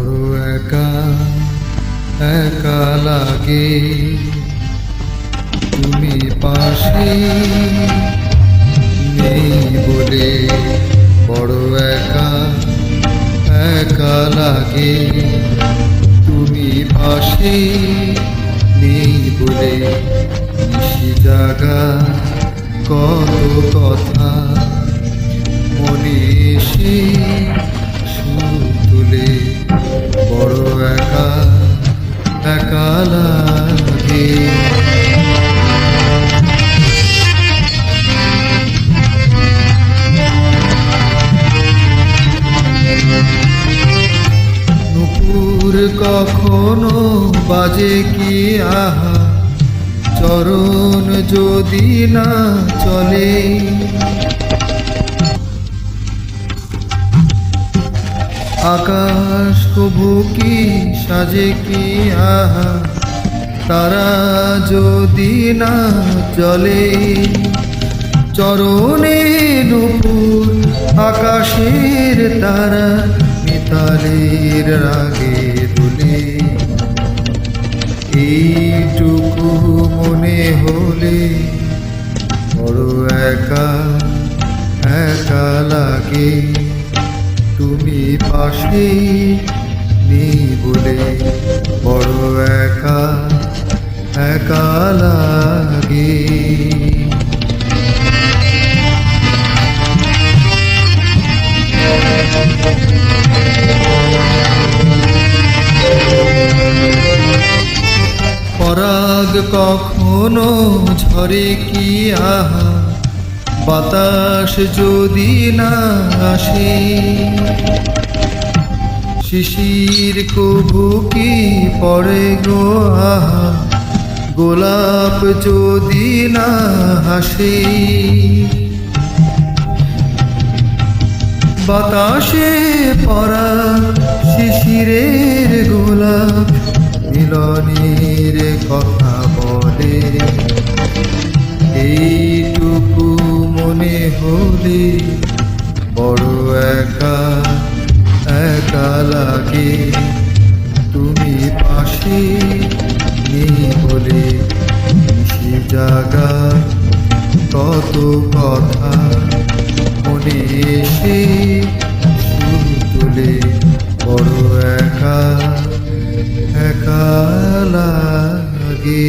বড় একা একা লাগে। তুমি পাশে নেই বলে বড় একা একা লাগে। তুমি পাশে নেই বলে জাগা কত কথা। নুপুর কখনো বাজে কি আহা? চরণ যদি না চলে আকাশ কবু কি সাজে কি আহা? তারা যদি না চলে চরণে নুপুর, আকাশের তারা মিতালের রাগে দুলে। এইটুকু মনে হলে বড় একা একা লাগে। তুমি পাশে নেই বলে বড় একা একা লাগে। পরাগ কখনো ঝরে কি আহা? বাতাস যদি না আসে, শিশির কবু কি পড়ে গো? গোলাপ যদি না হাসে বাতাসে পরা শিশিরের গোলাপ, মিলনের কথা তুমি পাশে নেই বলে সে জাগা। কত কথা মনে এসে সুর তুলে বড় একা একা লাগে।